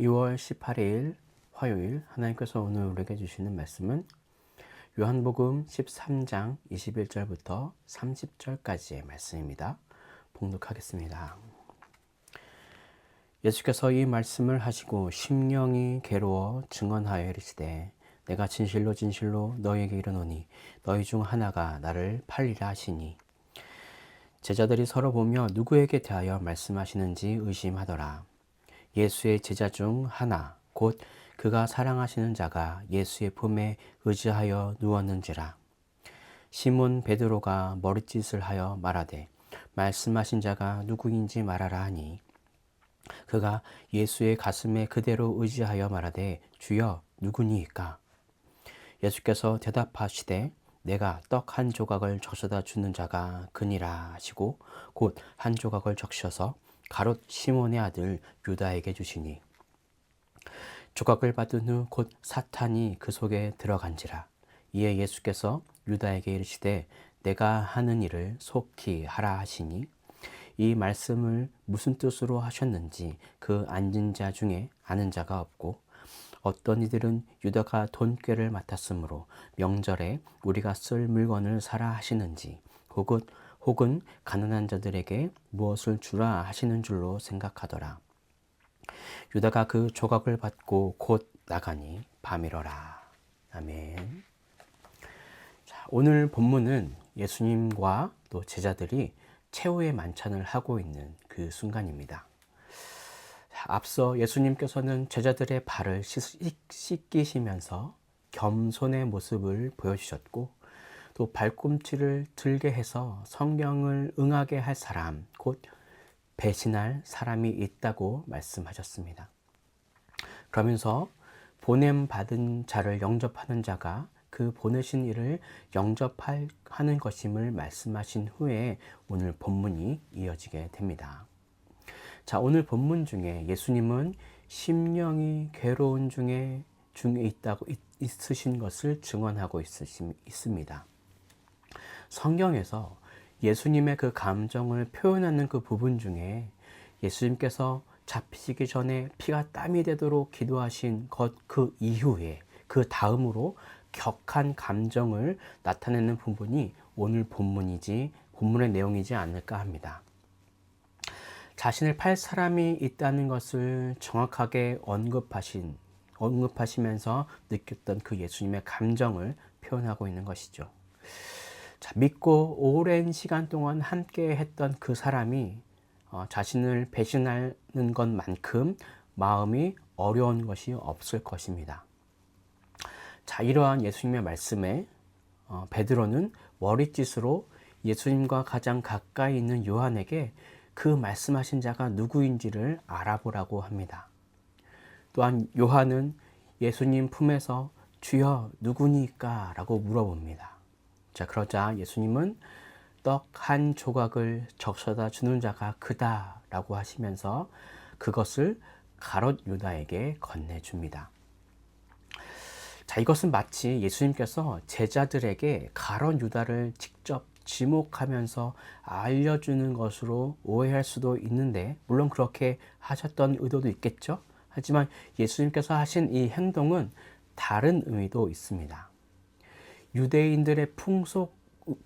2월 18일 화요일 하나님께서 오늘 우리에게 주시는 말씀은 요한복음 13장 21절부터 30절까지의 말씀입니다. 봉독하겠습니다. 예수께서 이 말씀을 하시고 심령이 괴로워 증언하여 이르시되 내가 진실로 진실로 너희에게 이르노니 너희 중 하나가 나를 팔리라 하시니 제자들이 서로 보며 누구에게 대하여 말씀하시는지 의심하더라. 예수의 제자 중 하나 곧 그가 사랑하시는 자가 예수의 품에 의지하여 누웠는지라. 시몬 베드로가 머리짓을 하여 말하되 말씀하신 자가 누구인지 말하라 하니 그가 예수의 가슴에 그대로 의지하여 말하되 주여 누구니이까 예수께서 대답하시되 내가 떡 한 조각을 적셔다 주는 자가 그니라 하시고 곧 한 조각을 적셔서 가롯 시몬의 아들 유다에게 주시니 조각을 받은 후 곧 사탄이 그 속에 들어간지라. 이에 예수께서 유다에게 이르시되 내가 하는 일을 속히 하라 하시니 이 말씀을 무슨 뜻으로 하셨는지 그 앉은 자 중에 아는 자가 없고 어떤 이들은 유다가 돈꾀를 맡았으므로 명절에 우리가 쓸 물건을 사라 하시는지 혹은 혹은 가난한 자들에게 무엇을 주라 하시는 줄로 생각하더라. 유다가 그 조각을 받고 곧 나가니 밤이러라. 아멘. 자, 오늘 본문은 예수님과 또 제자들이 최후의 만찬을 하고 있는 그 순간입니다. 앞서 예수님께서는 제자들의 발을 씻기시면서 겸손의 모습을 보여주셨고 또 발꿈치를 들게 해서 성경을 응하게 할 사람, 곧 배신할 사람이 있다고 말씀하셨습니다. 그러면서 보냄 받은 자를 영접하는 자가 그 보내신 이를 영접하는 것임을 말씀하신 후에 오늘 본문이 이어지게 됩니다. 자, 오늘 본문 중에 예수님은 심령이 괴로운 중에 중에 있다고 있 으신 것을 증언하고 있습니다. 성경에서 예수님의 그 감정을 표현하는 그 부분 중에 예수님께서 잡히시기 전에 피가 땀이 되도록 기도하신 것 그 이후에 그 다음으로 격한 감정을 나타내는 부분이 오늘 본문이지 본문의 내용이지 않을까 합니다. 자신을 팔 사람이 있다는 것을 정확하게 언급하신 언급하시면서 느꼈던 그 예수님의 감정을 표현하고 있는 것이죠. 자, 믿고 오랜 시간 동안 함께 했던 그 사람이 어, 자신을 배신하는 것만큼 마음이 어려운 것이 없을 것입니다. 자, 이러한 예수님의 말씀에 어, 베드로는 머리짓으로 예수님과 가장 가까이 있는 요한에게 그 말씀하신 자가 누구인지를 알아보라고 합니다. 또한 요한은 예수님 품에서 주여 누구니까? 라고 물어봅니다. 자, 그러자 예수님은 떡 한 조각을 적셔다 주는 자가 그다 라고 하시면서 그것을 가롯 유다에게 건네줍니다. 자, 이것은 마치 예수님께서 제자들에게 가롯 유다를 직접 지목하면서 알려주는 것으로 오해할 수도 있는데, 물론 그렇게 하셨던 의도도 있겠죠? 하지만 예수님께서 하신 이 행동은 다른 의미도 있습니다. 유대인들의 풍속,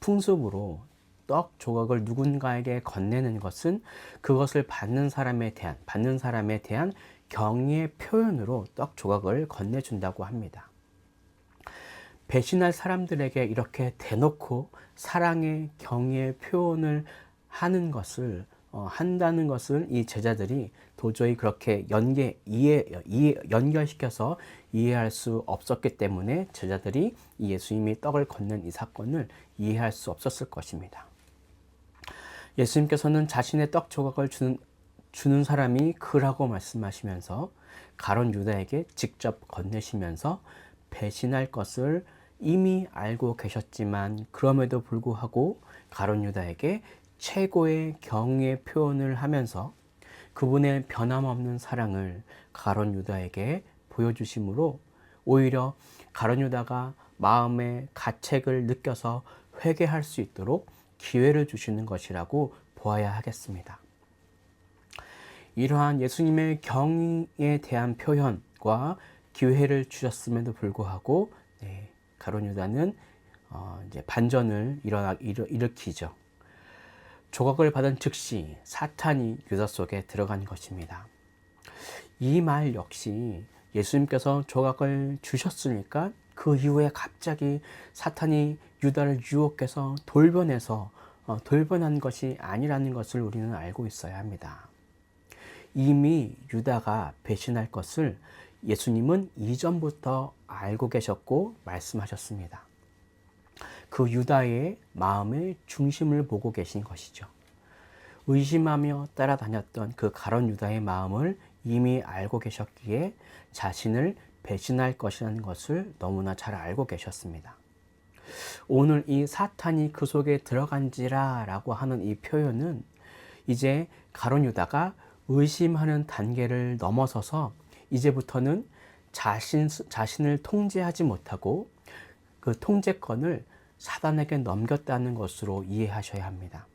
풍습으로 떡 조각을 누군가에게 건네는 것은 그것을 받는 사람에 대한, 받는 사람에 대한 경의의 표현으로 떡 조각을 건네준다고 합니다. 배신할 사람들에게 이렇게 대놓고 사랑의 경의의 표현을 하는 것을 어, 한다는 것을 이 제자들이 도저히 그렇게 연계 이해, 이해 연결시켜서 이해할 수 없었기 때문에 제자들이 예수님이 떡을 건넨 이 사건을 이해할 수 없었을 것입니다. 예수님께서는 자신의 떡 조각을 주는, 주는 사람이 그라고 말씀하시면서 가론 유다에게 직접 건네시면서 배신할 것을 이미 알고 계셨지만 그럼에도 불구하고 가론 유다에게 최고의 경의 표현을 하면서 그분의 변함없는 사랑을 가론 유다에게 보여주심으로 오히려 가론 유다가 마음의 가책을 느껴서 회개할 수 있도록 기회를 주시는 것이라고 보아야 하겠습니다. 이러한 예수님의 경에 대한 표현과 기회를 주셨음에도 불구하고 네, 가론 유다는 어, 이제 반전을 일어나, 일으, 일으키죠. 조각을 받은 즉시 사탄이 유다 속에 들어간 것입니다. 이 말 역시 예수님께서 조각을 주셨으니까 그 이후에 갑자기 사탄이 유다를 유혹해서 돌변해서 어, 돌변한 것이 아니라는 것을 우리는 알고 있어야 합니다. 이미 유다가 배신할 것을 예수님은 이전부터 알고 계셨고 말씀하셨습니다. 그 유다의 마음의 중심을 보고 계신 것이죠. 의심하며 따라다녔던 그 가론 유다의 마음을 이미 알고 계셨기에 자신을 배신할 것이라는 것을 너무나 잘 알고 계셨습니다. 오늘 이 사탄이 그 속에 들어간지라 라고 하는 이 표현은 이제 가론 유다가 의심하는 단계를 넘어서서 이제부터는 자신, 자신을 통제하지 못하고 그 통제권을 사단에게 넘겼다는 것으로 이해하셔야 합니다.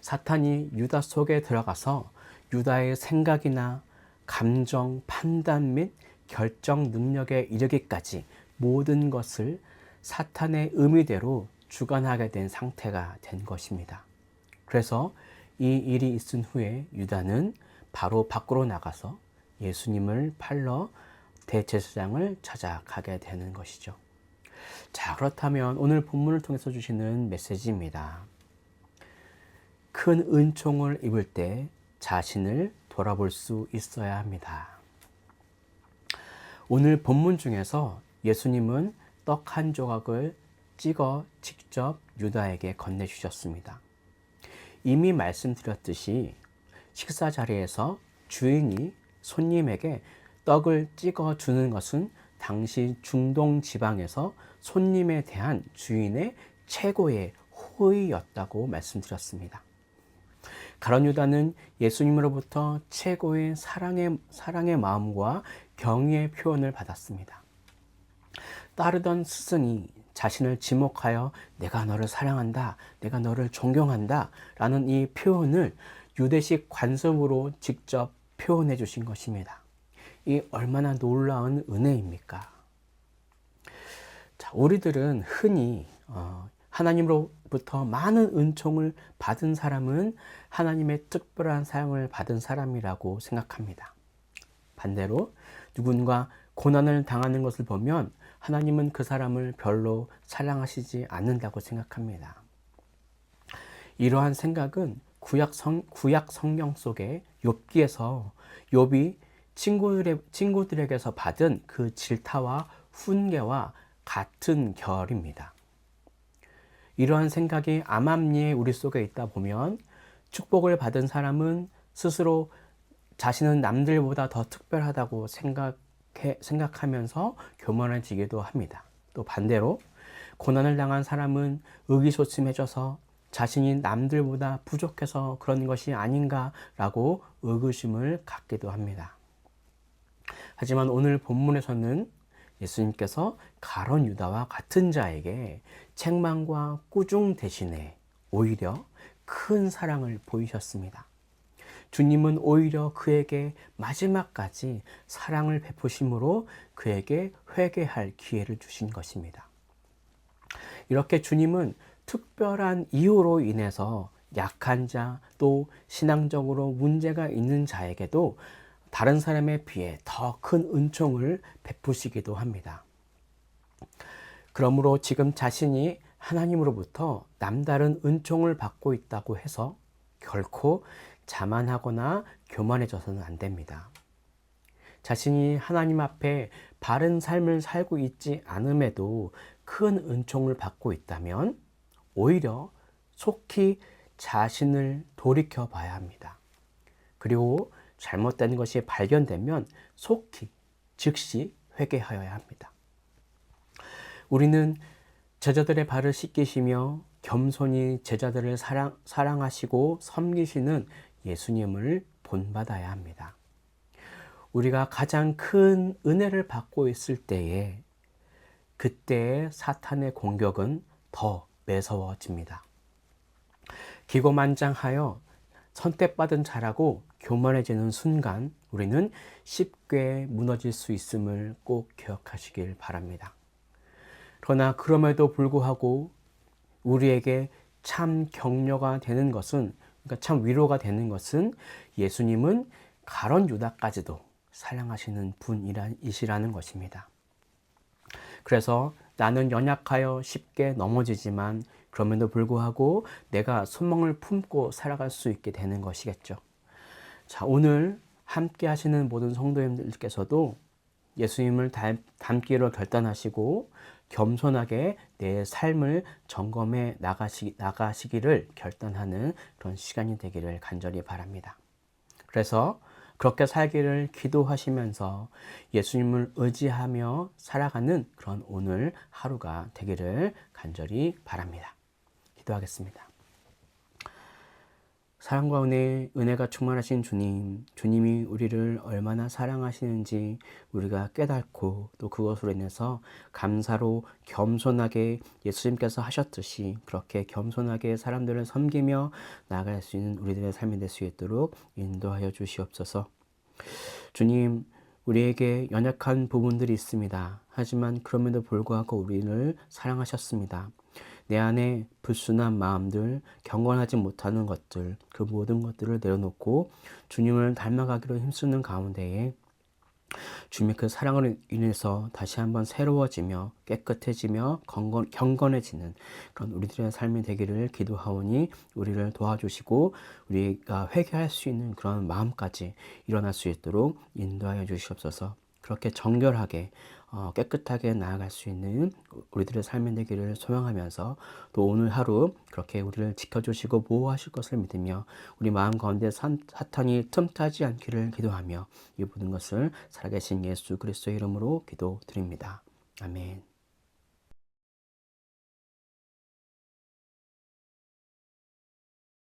사탄이 유다 속에 들어가서 유다의 생각이나 감정, 판단 및 결정 능력에 이르기까지 모든 것을 사탄의 의미대로 주관하게 된 상태가 된 것입니다. 그래서 이 일이 있은 후에 유다는 바로 밖으로 나가서 예수님을 팔러 대제사장을 찾아가게 되는 것이죠. 자, 그렇다면 오늘 본문을 통해서 주시는 메시지입니다. 큰 은총을 입을 때 자신을 돌아볼 수 있어야 합니다. 오늘 본문 중에서 예수님은 떡 한 조각을 찍어 직접 유다에게 건네주셨습니다. 이미 말씀드렸듯이 식사 자리에서 주인이 손님에게 떡을 찍어 주는 것은 당시 중동 지방에서 손님에 대한 주인의 최고의 호의였다고 말씀드렸습니다. 가론 유다는 예수님으로부터 최고의 사랑의, 사랑의 마음과 경의의 표현을 받았습니다. 따르던 스승이 자신을 지목하여 내가 너를 사랑한다, 내가 너를 존경한다 라는 이 표현을 유대식 관습으로 직접 표현해 주신 것입니다. 이 얼마나 놀라운 은혜입니까? 자, 우리들은 흔히 어, 하나님으로부터 많은 은총을 받은 사람은 하나님의 특별한 사랑을 받은 사람이라고 생각합니다. 반대로 누군가 고난을 당하는 것을 보면 하나님은 그 사람을 별로 사랑하시지 않는다고 생각합니다. 이러한 생각은 구약 성, 구약 성경 속에 욥기에서 욥이 친구들의, 친구들에게서 받은 그 질타와 훈계와 같은 결입니다. 이러한 생각이 암암리에 우리 속에 있다 보면 축복을 받은 사람은 스스로 자신은 남들보다 더 특별하다고 생각해, 생각하면서 교만해지기도 합니다. 또 반대로 고난을 당한 사람은 의기소침해져서 자신이 남들보다 부족해서 그런 것이 아닌가라고 의구심을 갖기도 합니다. 하지만 오늘 본문에서는 예수님께서 가론 유다와 같은 자에게 책망과 꾸중 대신에 오히려 큰 사랑을 보이셨습니다. 주님은 오히려 그에게 마지막까지 사랑을 베푸심으로 그에게 회개할 기회를 주신 것입니다. 이렇게 주님은 특별한 이유로 인해서 약한 자, 또 신앙적으로 문제가 있는 자에게도 다른 사람에 비해 더 큰 은총을 베푸시기도 합니다. 그러므로 지금 자신이 하나님으로부터 남다른 은총을 받고 있다고 해서 결코 자만하거나 교만해져서는 안 됩니다. 자신이 하나님 앞에 바른 삶을 살고 있지 않음에도 큰 은총을 받고 있다면 오히려 속히 자신을 돌이켜 봐야 합니다. 그리고 잘못된 것이 발견되면 속히 즉시 회개하여야 합니다. 우리는 제자들의 발을 씻기시며 겸손히 제자들을 사랑, 사랑하시고 섬기시는 예수님을 본받아야 합니다. 우리가 가장 큰 은혜를 받고 있을 때에 그때의 사탄의 공격은 더 매서워집니다. 기고만장하여 선택받은 자라고 교만해지는 순간 우리는 쉽게 무너질 수 있음을 꼭 기억하시길 바랍니다. 그러나 그럼에도 불구하고 우리에게 참 격려가 되는 것은 그러니까 참 위로가 되는 것은 예수님은 가론 유다까지도 사랑하시는 분이시라는 것입니다. 그래서 나는 연약하여 쉽게 넘어지지만 그럼에도 불구하고 내가 소망을 품고 살아갈 수 있게 되는 것이겠죠. 자, 오늘 함께 하시는 모든 성도님들께서도 예수님을 닮기로 결단하시고 겸손하게 내 삶을 점검해 나가시, 나가시기를 결단하는 그런 시간이 되기를 간절히 바랍니다. 그래서 그렇게 살기를 기도하시면서 예수님을 의지하며 살아가는 그런 오늘 하루가 되기를 간절히 바랍니다. 기도하겠습니다. 사랑과 은혜, 은혜가 충만하신 주님, 주님이 우리를 얼마나 사랑하시는지 우리가 깨닫고 또 그것으로 인해서 감사로 겸손하게 예수님께서 하셨듯이 그렇게 겸손하게 사람들을 섬기며 나아갈 수 있는 우리들의 삶이 될 수 있도록 인도하여 주시옵소서. 주님, 우리에게 연약한 부분들이 있습니다. 하지만 그럼에도 불구하고 우리를 사랑하셨습니다. 내 안에 불순한 마음들, 경건하지 못하는 것들, 그 모든 것들을 내려놓고 주님을 닮아가기로 힘쓰는 가운데에 주님의 그 사랑으로 인해서 다시 한번 새로워지며 깨끗해지며 경건, 경건해지는 그런 우리들의 삶이 되기를 기도하오니 우리를 도와주시고 우리가 회개할 수 있는 그런 마음까지 일어날 수 있도록 인도하여 주시옵소서. 그렇게 정결하게 어, 깨끗하게 나아갈 수 있는 우리들의 삶이 되기를 소망하면서 또 오늘 하루 그렇게 우리를 지켜주시고 보호하실 것을 믿으며 우리 마음 가운데 사탄이 틈타지 않기를 기도하며 이 모든 것을 살아계신 예수 그리스도의 이름으로 기도드립니다. 아멘.